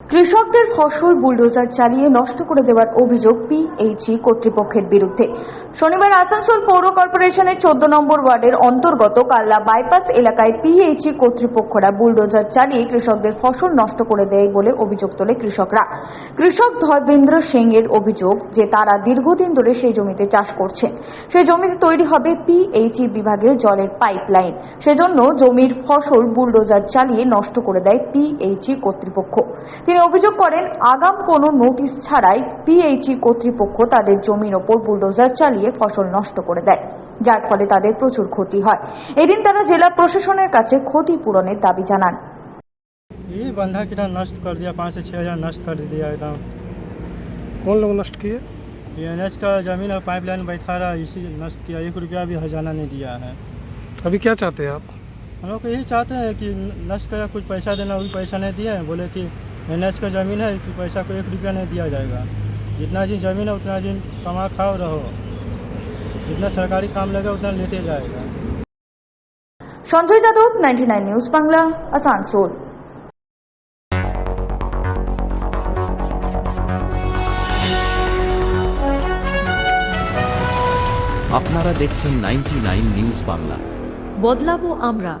কৃষকদের ফসল বুলডোজার চালিয়ে নষ্ট করে দেওয়ার অভিযোগ পিএইচই কর্তৃপক্ষের বিরুদ্ধে। শনিবার আসানসোল পৌর কর্পোরেশনের চোদ্দ নম্বর ওয়ার্ডের অন্তর্গত কাল্লা বাইপাস এলাকায় পিএইচই কর্তৃপক্ষরা বুলডোজার চালিয়ে কৃষকদের ফসল নষ্ট করে দেয় বলে অভিযোগ তোলে কৃষকরা। কৃষক ধর্মেন্দ্র সিং এর অভিযোগ যে তারা দীর্ঘদিন ধরে সেই জমিতে চাষ করছেন। সেই জমিতে তৈরি হবে পিএইচই বিভাগের জলের পাইপলাইন। সেজন্য জমির ফসল বুলডোজার চালিয়ে নষ্ট করে দেয় পিএইচই কর্তৃপক্ষ। তিনি অভিযোগ করেন, আগাম কোনো নোটিশ ছাড়াই পিএইচই কর্তৃপক্ষ তাদের জমির ওপর বুলডোজার চালিয়ে ফসল নষ্ট করে দেয় যার ফলে তাদের প্রচুর ক্ষতি হয় এদিন তারা জেলা প্রশাসনের কাছে ক্ষতিপূরণের দাবি জানান ये बंधा कितना नष्ट कर दिया पाँच से छः हज़ार नष्ट कर दिया एकदम कौन लोग नष्ट किए ये एन का ज़मीन और पाइपलाइन बैठा रहा इसी नष्ट किया एक रुपया भी हजाना नहीं दिया है अभी क्या चाहते हैं आप हम लोग तो यही चाहते हैं कि नष्ट कर कुछ पैसा देना वो भी पैसा नहीं दिए हैं बोले कि एन का ज़मीन है कि पैसा को एक रुपया नहीं दिया जाएगा जितना दिन ज़मीन है उतना दिन कमा खाओ रहो जितना सरकारी काम लगे उतना लेते जाएगा সঞ্জয় যাদব নাইনটি নিউজ বাংলা আসানসোল আপনারা দেখছেন নাইনটি নিউজ বাংলা বদলাবো আমরা